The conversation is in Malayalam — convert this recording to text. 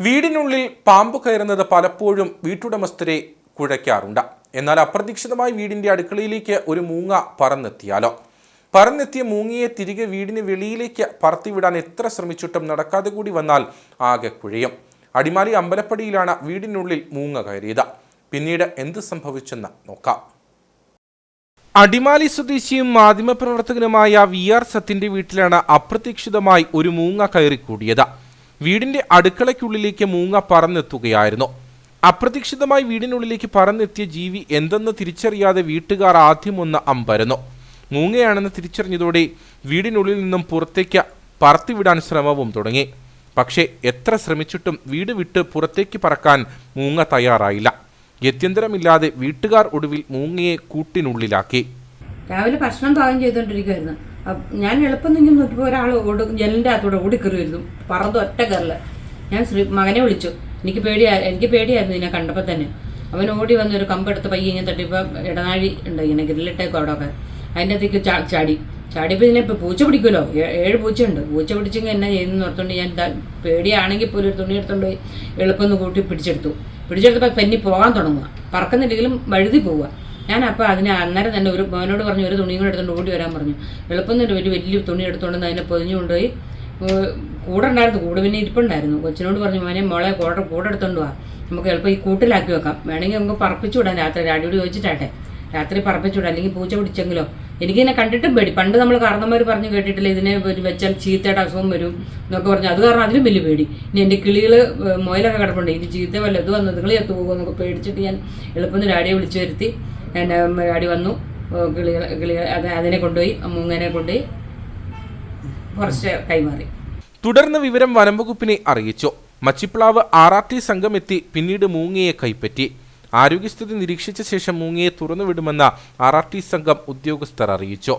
വീടിനുള്ളിൽ പാമ്പ് കയറുന്നത് പലപ്പോഴും വീട്ടുടമസ്ഥരെ കുഴയ്ക്കാറുണ്ട്. എന്നാൽ അപ്രതീക്ഷിതമായി വീടിന്റെ അടുക്കളയിലേക്ക് ഒരു മൂങ്ങ പറന്നെത്തിയാലോ? പറന്നെത്തിയ മൂങ്ങയെ തിരികെ വീടിന് വെളിയിലേക്ക് പറത്തിവിടാൻ എത്ര ശ്രമിച്ചിട്ടും നടക്കാതെ കൂടി വന്നാൽ ആകെ കുഴയും. അടിമാലി അമ്പലപ്പടിയിലാണ് വീടിനുള്ളിൽ മൂങ്ങ കയറിയത്. പിന്നീട് എന്ത് സംഭവിച്ചെന്ന് നോക്കാം. അടിമാലി സ്വദേശിയും മാധ്യമപ്രവർത്തകനുമായ വി ആർ സത്തിന്റെ വീട്ടിലാണ് അപ്രതീക്ഷിതമായി ഒരു മൂങ്ങ കയറിക്കൂടിയത്. വീടിന്റെ അടുക്കളയ്ക്കുള്ളിലേക്ക് മൂങ്ങ പറന്നെത്തുകയായിരുന്നു. അപ്രതീക്ഷിതമായി വീടിനുള്ളിലേക്ക് പറന്നെത്തിയ ജീവി എന്തെന്ന് തിരിച്ചറിയാതെ വീട്ടുകാർ ആദ്യം ഒന്ന് അമ്പരന്നു. മൂങ്ങയാണെന്ന് തിരിച്ചറിഞ്ഞതോടെ വീടിനുള്ളിൽ നിന്നും പുറത്തേക്ക് പറത്തിവിടാൻ ശ്രമവും തുടങ്ങി. പക്ഷേ എത്ര ശ്രമിച്ചിട്ടും വീട് വിട്ട് പുറത്തേക്ക് പറക്കാൻ മൂങ്ങ തയ്യാറായില്ല. ഗത്യന്തരമില്ലാതെ വീട്ടുകാർ ഒടുവിൽ മൂങ്ങയെ കൂട്ടിനുള്ളിലാക്കി. രാവിലെ ഭക്ഷണം പാകം ചെയ്തുകൊണ്ടിരിക്കുമായിരുന്നു ഞാൻ എളുപ്പം നിങ്ങൾ നോക്കിയപ്പോൾ ഒരാൾ ഓടും ജനലിന്റെ അകത്തൂടെ ഓടിക്കറിയായിരുന്നു പറന്ന് ഒറ്റ കയറിൽ ഞാൻ ശ്രീ മകനെ വിളിച്ചു. എനിക്ക് പേടിയാ എനിക്ക് പേടിയായിരുന്നു ഇതിനെ കണ്ടപ്പോൾ തന്നെ. അവൻ ഓടി വന്ന് ഒരു കമ്പെടുത്ത് പയ്യെ ഇങ്ങനെ തട്ടിപ്പോൾ ഇടനാഴി ഉണ്ട് ഇങ്ങനെ ഗ്രില്ലിട്ടേക്കും അവിടെ ഒക്കെ അതിന്റെ അകത്തേക്ക് ചാടി. ചാടിയപ്പോൾ ഇതിനെ ഇപ്പോൾ പൂച്ച പിടിക്കുമല്ലോ? ഏഴ് പൂച്ചയുണ്ട്. പൂച്ച പിടിച്ചെങ്കിൽ എന്നാ ചെയ്യുന്നു ഓർത്തുകൊണ്ട് ഞാൻ പേടിയാണെങ്കിൽ പോലും ഒരു തുണി എടുത്തുകൊണ്ട് എളുപ്പം കൂട്ടി പിടിച്ചെടുത്തു. പിടിച്ചെടുത്തപ്പോൾ പെന്നി പോകാൻ തുടങ്ങുക പറക്കുന്നില്ലെങ്കിലും വഴുതി പോവുക ഞാൻ അപ്പോൾ അതിനെ അന്നേരം തന്നെ ഒരു മോനോട് പറഞ്ഞു ഒരു തുണിയും കൂടെ എടുത്തുകൊണ്ട് ഓടി വരാൻ പറഞ്ഞു. എളുപ്പം തന്നെ ഒരു വലിയ തുണി എടുത്തുകൊണ്ട് അതിനെ പൊതിഞ്ഞു കൊണ്ടുപോയി. ഏഹ് കൂടെ ഉണ്ടായിരുന്നു കൂടെ പിന്നെ ഇരിപ്പുണ്ടായിരുന്നു. കൊച്ചിനോട് പറഞ്ഞു മോനെ മോളെ കൂടെ കൂടെ എടുത്തുകൊണ്ട് വാ. നമുക്ക് എളുപ്പം ഈ കൂട്ടിലാക്കി വെക്കാം. വേണമെങ്കിൽ നമുക്ക് പറപ്പിച്ചു വിടാം രാത്രി. ഡാഡിയോട് ചോദിച്ചിട്ടാട്ടെ. രാത്രി പറപ്പിച്ചു വിടാം അല്ലെങ്കിൽ പൂച്ച പിടിച്ചെങ്കിലോ. എനിക്കിതിനെ കണ്ടിട്ടും പേടി. പണ്ട് നമ്മൾ കാരണന്മാർ പറഞ്ഞു കേട്ടിട്ടില്ല ഇതിനെ ഒരു വെച്ചാൽ ചീത്തയുടെ അസുഖം വരും എന്നൊക്കെ പറഞ്ഞു. അത് കാരണം അതിലും വലിയ പേടി. ഇനി എന്റെ കിളികൾ മുയലൊക്കെ കിടപ്പുണ്ട്. ഇനി ചീത്ത വല്ല ഇത് വന്നത് കിളി എത്തു പോകുമെന്നൊക്കെ പേടിച്ചിട്ട് ഞാൻ എളുപ്പം ഡാഡിയെ വിളിച്ചു വരുത്തി. എന്റെ അടി വന്നു. കിളികൾ കിളികൾ അത് അതിനെ കൊണ്ടുപോയി മൂങ്ങനെ കൊണ്ടുപോയി കുറച്ച് കൈമാറി. തുടർന്ന് വിവരം വനംവകുപ്പിനെ അറിയിച്ചു. മച്ചിപ്ലാവ് ആർ ആർ ടി സംഘം എത്തി പിന്നീട് മൂങ്ങയെ കൈപ്പറ്റി. ആരോഗ്യസ്ഥിതി നിരീക്ഷിച്ച ശേഷം മൂങ്ങയെ തുറന്നുവിടുമെന്ന് ആർ ആർ ടി സംഘം ഉദ്യോഗസ്ഥർ അറിയിച്ചു.